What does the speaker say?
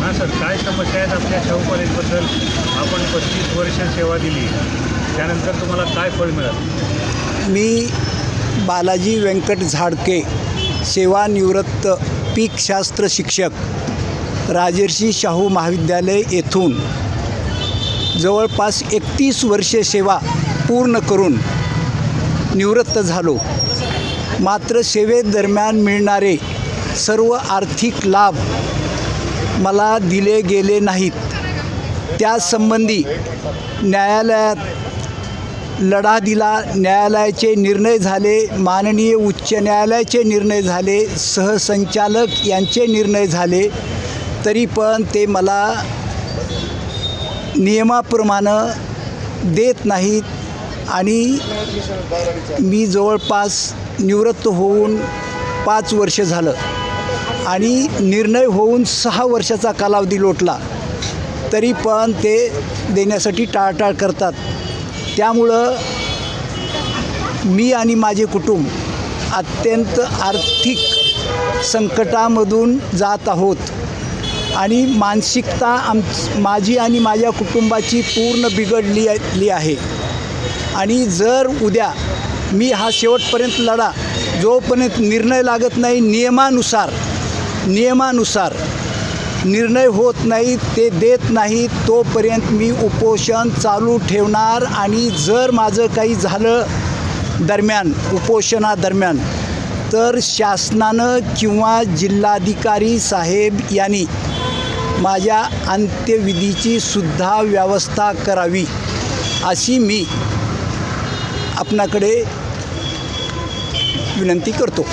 हां सर काय समस्या आहेत आपल्या शाहू कॉलेजबद्दल? आपण पस्तीस वर्ष सेवा दिली. त्यानंतर तुम्हाला काय फळ मिळालं? मी बालाजी व्यंकट झाडके सेवानिवृत्त पीकशास्त्र शिक्षक राजर्षी शाहू महाविद्यालय येथून जवळपास एकतीस वर्षे सेवा पूर्ण करून निवृत्त झालो. मात्र सेवेदरम्यान मिळणारे सर्व आर्थिक लाभ मला दिले गेले नाहीत. त्यासंबंधी न्यायालयात लढा दिला न्यायालयाचे निर्णय झाले माननीय उच्च न्यायालयाचे निर्णय झाले सहसंचालक यांचे निर्णय झाले. तरी पण ते मला नियमाप्रमाणे देत नाहीत आणि मी जवळपास निवृत्त होऊन पाच वर्ष झालं. आणि निर्णय होऊन सहा वर्षाचा कालावधी लोटला तरी पण ते देण्यासाठी टाळटाळ करतात. त्यामुळं मी आणि माझे कुटुंब अत्यंत आर्थिक संकटामधून जात आहोत आणि मानसिकता आम माझी आणि माझ्या कुटुंबाची पूर्ण बिघडली ली आहे. आणि जर उद्या मी हा शेवटपर्यंत लढा जोपर्यंत निर्णय लागत नाही नियमानुसार नियमानुसार. निर्णय होत नाही ते देत नाही तोपर्यंत मी उपोषण चालू ठेवणार आणि जर माझं काही झालं दरम्यान उपोषणादरम्यान तर शासनानं किंवा जिल्हाधिकारी साहेब यांनी माझ्या अंत्यविधीची सुद्धा व्यवस्था करावी अशी मी आपणाकडे विनंती करतो.